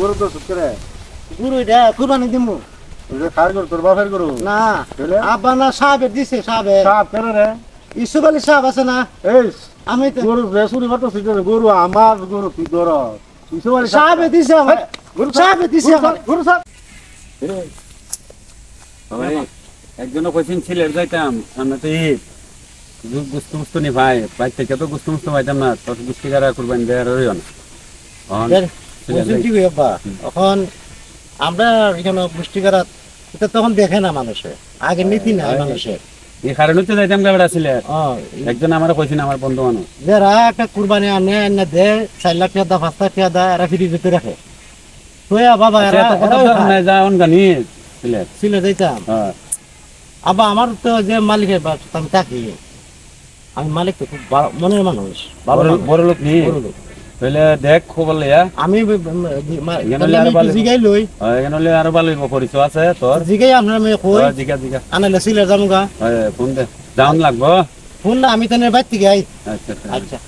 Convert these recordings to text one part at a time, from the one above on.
গরু তো সুখ করে। গুরু এটা কুরবানি দিমু। খার গরু তোর বাপের গরু? না আব্বা না সাহেবের দিছে সাহেবের। সাপ কেন রে? ইসুফ আলী সাহেব আছে না? এই আমি তো গরু রেসুরি কত সুখ করে গরু আমার গরু তুই ধর সাহেবে দিছে আমার। গরু সাহেবে দিছে আমার। গরু সাপ ভাই একজনও কইছেন ছিলের যাইতাম সামনে তো ঈদ গুস্তু মুস্তু নি ভাই বাইর থেকে তো গুস্তু মুস্তু পাইতাম না তোর গুস্তি কারা করবেন দেয়ার রইও না কি এখন আমরা এখানে পুষ্টিকার এটা তখন দেখে না মানুষে। আগে নীতি না মানুষের। এই কারণে তো যাইতাম গাবড়া ছিলে। একজন আমার কইছেন আমার বন্ধু মানুষ। যারা একটা কুরবানি আনে আনে দে চার লাখ টাকা পাঁচ লাখ টাকা দা এরা ফিরি যেতে রাখে। তোয়া বাবা এরা এত কথা এরাও তো যা অন গানি ছিলে। ছিল যাইতাম। আবার আমার তো যে মালিকের আমি থাকি আমি মালিক তো খুব মনের মানুষ। বড় লোক নি? বড় লোক। তাহলে দেখ খবর লইয়া আমি আরও আমি। জিগাই লই। এখানে হলে আরও ভালো হইব পরিচয় আছে তোর? জিগাই আপনার আমি কই? হ্যাঁ, জিগা জিগা। আনালে সিলে যামুগা। হ্যাঁ, ফোন দে। যাওন লাগবো? ফোন না আমি তানের বাইর থেকে আই। আচ্ছা আচ্ছা। আচ্ছা।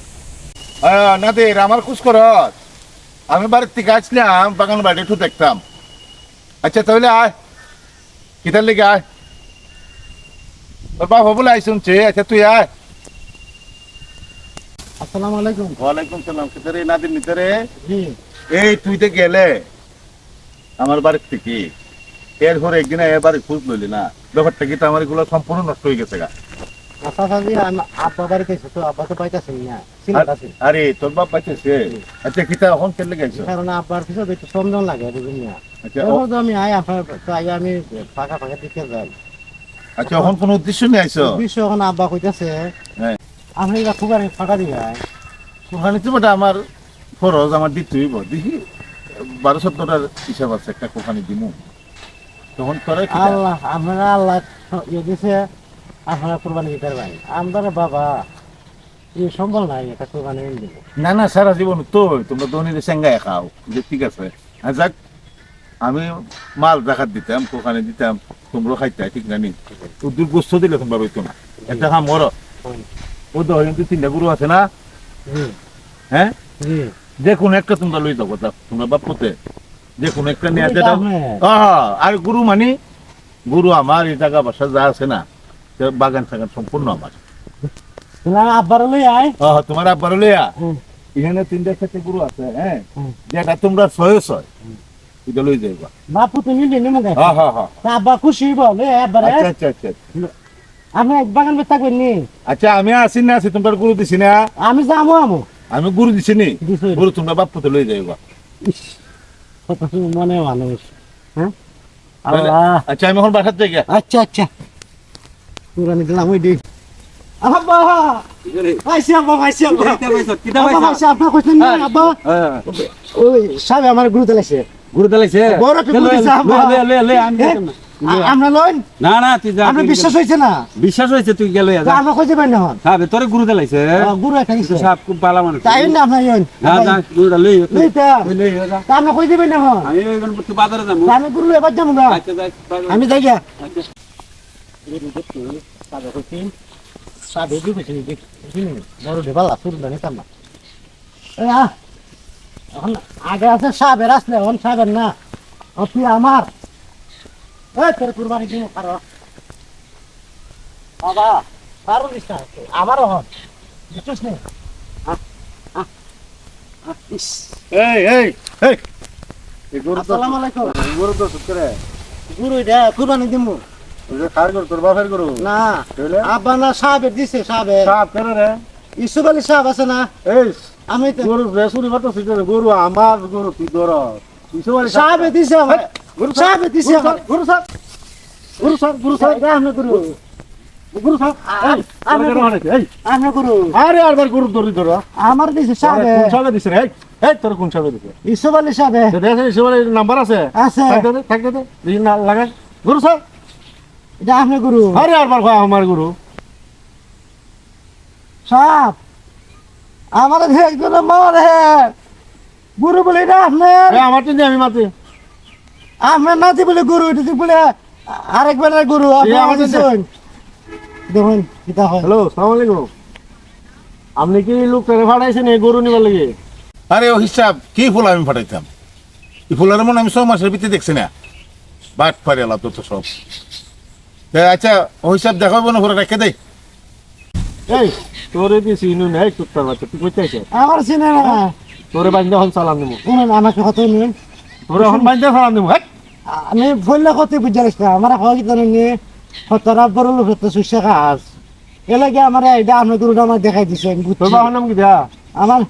নাদের আমার খুশ কর আমি বাড়ির থেকে আসলাম বাগান বাড়ি একটু দেখতাম। আচ্ছা তাহলে আয়। কিতার লিগে আয়। বাবা বলে আই শুনছে। আচ্ছা তুই আয়। আসসালামু আলাইকুম। ওয়ালাইকুম সালাম কিতারে নিতারে জি। এই তুই তো গেলে। আমার বাড়ির থেকে। একদিন খোঁজ লইলি না। ব্যাপারটা কি আমার এগুলো সম্পূর্ণ নষ্ট হয়ে গেছে গা। আচ্ছা সাজি আমি আব্বা তো আব্বা তো পাইতাছেন না আরে তোর বাপ পাইতেছে? আচ্ছা কিতা এখন কেলে গেছো? কারণ আব্বার পিছনে একটু সন্দেহ লাগে বুঝুন না। আচ্ছা আমি আই আপনার আমি ফাঁকা ফাঁকা দিকে যাই। আচ্ছা এখন কোনো উদ্দেশ্য নিয়ে আইছো? বিশ্ব এখন আব্বা কইতাছে হ্যাঁ। আপনি এটা খুব আর ফাঁকা দিবে কোরবানি তো বটে আমার খরচ আমার দিতে হইব। দেখি বারো সত্তরটার হিসাব আছে একটা কোরবানি দিমু। তখন করে আল্লাহ আপনারা আল্লাহ ইয়ে দিছে আপনারা কোরবানি দিতে পারবেন। আমরা বাবা এই সম্বল নাই একটা কোরবানি দিব। না না সারা জীবন তো তোমরা দনিরে সেঙ্গায় খাও যে ঠিক আছে। আর যাক আমি মাল জাকাত দিতাম কোরবানি দিতাম তোমরা খাইতে ঠিক জানি উদ্যোগ গোস্ত দিলে তোমরা রইতো না। একটা খাম মর ও তো কিন্তু তিনটা গুরু আছে না? হ্যাঁ? যে কোনো একটা তোমরা লই যাব তোমরা বাপুতে যে কোনো একটা নিয়ে। আহা, আর গুরু মানি? গুরু আমার এই জায়গা বাসা যা আছে না বাগান সাগান সম্পূর্ণ আমার। তাহলে আব্বার লই আই তোমার আব্বার লইয়া হুম। এখানে তিনটা চারটে গুরু আছে হ্যাঁ। যেটা তোমরা ছয় ছয় এটা লই যাইবা। বাপু তুমি নিলে নিমু হ্যাঁ হ্যাঁ হ্যাঁ আব্বা খুশি হইব লই আই আচ্ছা আচ্ছা আচ্ছা। আপনি এক বাগান বের থাকবেন নি। আচ্ছা আমি আসি না আছি তোমরা গুরু দিছি না। আমি যাব আমো। আমি গুরু দিছি নি। গুরু তোমরা বাপুতে লই যাইবা। মনে মানুষ। হ্যাঁ? আচ্ছা আমি এখন বাসার থেকে। আচ্ছা আচ্ছা। পুরানি দিলাম ওই দিই আব্বা আইসি আব্বা আইসি আব্বা। আব্বা আইসি আপনার কইছেন না আব্বা। ওই সাহেব আমার গুরু তেলাইছে গুরু দালাইছে? বড় একটা গুরু দিছে আব্বা। লে লে লে আমি আমরা লইন? না না তুই যা বিশ্বাস না? বিশ্বাস তুই গেলে তো আমরা কইতে পারি না হন হ্যাঁ তোরে গুরু দালাইছে। গুরু একটা নিছে সাপ খুব পালা মানুষ। তাই না আপনার ইয়ন না না গুরুটা লই লইতা লই যা। তা আমরা কইতে পারি না হন আমি এখন তুই বাজারে যাব। তা আমি গুরু এবার যাব না। আচ্ছা যাই বাজারে। আমি যাই গা আচ্ছা। সাবে দি কইছি বড় ঢেবাল আসুর না নিতাম না এ আ, এখন আগে আছে সাবের আসলে এখন সাবের না। তুই আমার। কুরবানি দিন কারও বাবা কারও নিষ্ঠা আমারও হন। বুঝছিস নে? আ, আ, আ, এই এই এই। এই গরু তো আসসালামু আলাইকুম। গরু তো সুখ গুরু এটা কুরবানি দিমু। ওই গরু তোর বাপের গরু। না। তাহলে? আব্বা না দিছে সাবের সাপ কেন রে? ইসুফ আলী সাহেব আছে না? এই আমি তো গরু রেসুরি কত গরু আমার গরু তুই সবাই সাহেবে দিছে আমার গরু সাহেবে দিছে গুরু সাহেব গুরু সাহেব। গুরু সাহেব গুরু গুরু। সাহেব আমি হারাইছে? এই, গুরু। আরে আরবার গরু ধরি ধর। আমার দিছে সাহেবে। কোন সাহেবে দিছে এই, এই তোর কোন সাহেবে। দিছে ইসুফ আলী সাহেবে নাম্বার আছে। আছে। থাকতে থাকতে দিন না লাগাই। গুরু সাহেব। এটা আমরা গুরু। আরে আরবার কয় আমার গুরু। সাহেব আমার একজন মার হে। গুরু বলে আপনার। এই, আমার তো আমি মাতি। আপনার নাতি বলে গুরু এটা তুই বলে আরেকবার গুরু আপনি আমার আমাদের দিছেন দেখুন কিতা হয়। হ্যালো সালাম আলাইকুম। আপনি কি লোক টেরে ফাটাইছেন এই গরু নিবার লাগে? আরে ও হিসাব কি ফুল আমি ফাটাইতাম? এই ফুলার মনে আমি ছয় মাসের ভিতরে দেখছি না। বাট পারে আলা তো তো সব আচ্ছা ওই সব দেখাবো না ঘরে রেখে দেয় এই তোরে দিছি ইনু নাই কুত্তার বাচ্চা তুই কইতে আমার চিনে না তোরে বান্ধে এখন সালাম দিমু। আমাকে কত নিন। তোরে এখন বান্ধে সালাম দিমু হেট। আমি বললে কত বুঝারিস না আমার হয় কি জানেন নি? সতরা বড় লোক তো সুশে কাজ। এলাকে আমার এটা আপনার গুরুটা আমার দেখাই দিছে আমি তোর বাবার নাম কি দা? আমার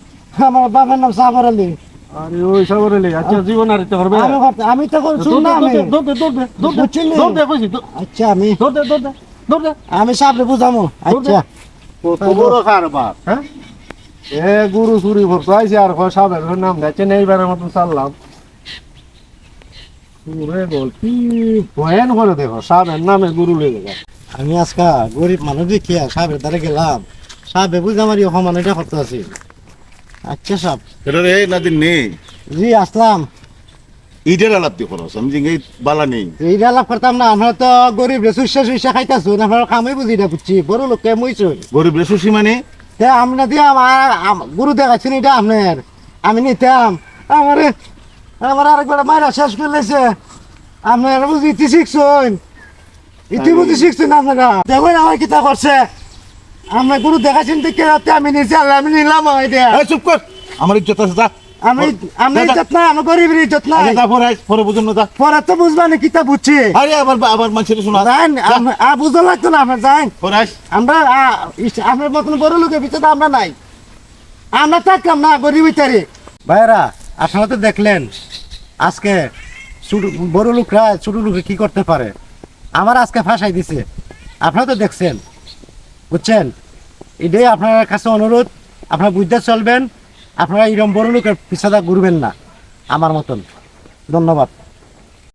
আমার বাবার নাম সাবর আলী। আরে ওই সবরে লে আচ্ছা জীবন আর দিতে পারবে আমি করতে- আমি তো শুন না আমি। দৌড় দে দৌড় দে দৌড় দে? দৌড় দে কইছি আচ্ছা আমি দে দৌড় দে দৌড় দে। আমি সাবরে বুঝামো আচ্ছা। কত বড় কারবার হ্যাঁ? এ গুরু চুরি আর কয় সাবের নাম দেখছে নেইবারের মতন চাললাম। পুরে বল কি ভয়ান করে দেখো সাবের নামে গুরু লেগে গেল। আমি আজকা গরিব মানুষ দেখিয়া সাহেবের দ্বারা গেলাম। সাহেবে বুঝে আমার সমান এটা করতে আছি আচ্ছা সাহেব এটা রে না? দিন নেই জি আসলাম। ইটের আলাপ দিয়ে খরচ আমি জিঙ্গে বালা নেই। এইটা লাভ করতাম না আমরা তো গরিব রে সুইসা খাইতাছো আমরা কামই বুঝি না বুঝছি বড় লোককে মুইছই গরিব রেসুসি মানে? তে আমরা দিয়ে আমার আম- গুরু দেখাচ্ছেন এটা আপনার আমি নিতাম। আমার আমার আরেকবার মায়েরা শেষ করে লেছে। আপনারা বুঝি ইতি শিখছেন? ইতি বুঝি শিখছেন আপনারা? দেখুন আমার কিতা করছে। আমরা গুরু দেখাচ্ছেন দেখে রাতে আমি আল্লাহ আমি নিলাম হয় চুপ কর। আমার ইজ্জত আছে যা। আমি আমি। ইজ্জত না আমি গরিবের ইজ্জত না আগে পরে পরে বুঝুন না যা। পরে তো বুঝবা না কিতা বুঝছি। আরে আবার আবার মানুষের শোনা। জান আ বুঝতে লাগতো না আপনার জান পরে আস আমরা আ- ইস- আপনার মতন বড় লোকের ভিতরে আমরা নাই। আমরা থাকলাম না গরিব ভিতরে। ভাইরা আপনারা তো দেখলেন, আজকে বড় লোকরা ছোট লোকে কি করতে পারে? আমার আজকে ফাঁসাই দিছে। আপনারা তো দেখছেন, বুঝছেন? এটাই আপনার কাছে অনুরোধ, আপনারা বুঝতে চলবেন, আপনারা এরকম বড় লোকের পিছাদা ঘুরবেন না, আমার মতন। ধন্যবাদ।